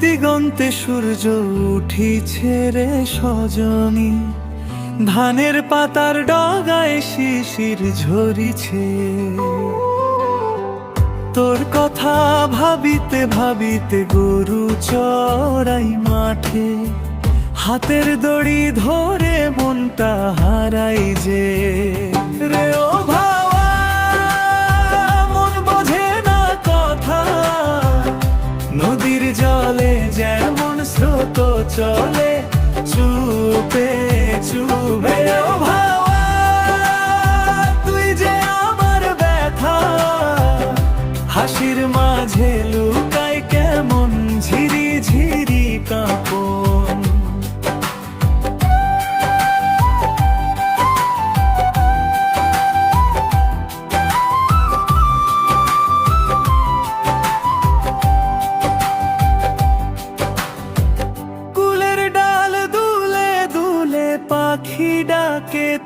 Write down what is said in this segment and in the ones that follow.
দিগন্তে সূর্য উঠিছে রে সজনী। ধানের পাতার ডগায় শিশির ঝরিছে। তোর কথা ভাবিতে ভাবিতে গরু চড়াই মাঠে। হাতের দড়ি ধরে মনটা হারাই যে। রে নদীর জলে যেমন স্রোত চলে চুপে চুপে। তুই যে আমার ব্যথা হাসির মাঝে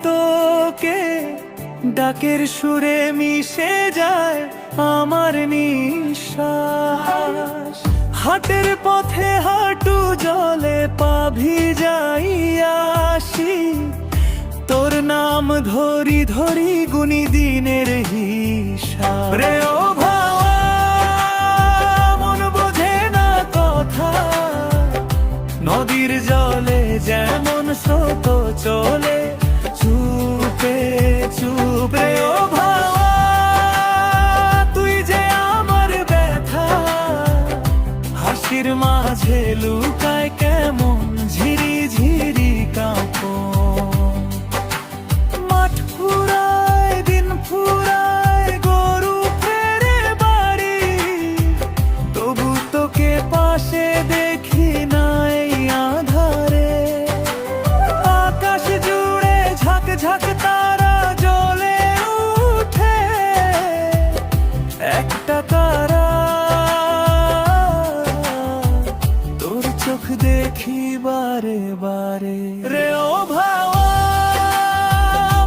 তোকে ডাকের সুরে মিশে যায় আমার নিঃশ্বাস। হাটের পথে হাঁটু জলে পাভি যাই আসি। তোর নাম ধরি ধরি গুনি দিনের হিসাব। রে ও ভাওয়া বোঝে না কথা। নদীর জলে যেমন স্রোত চলে চুপে চুপে ও ভাওয়া তুই যে আমার ব্যথা হাসির মাঝে লুকায় কেমন দেখি বারে। বারে রে ও ভাওয়া,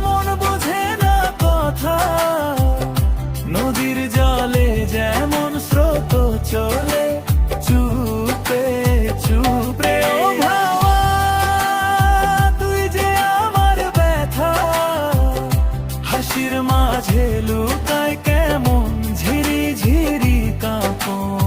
মন বোঝে না কথা। নদীর জলে যেমন স্রোত চলে, চুপে, চুপ। রে ও তুই যে আমার ব্যথা। হাসির মাঝে লুকায় কেমন ঝিরি ঝিরি কাঁপন।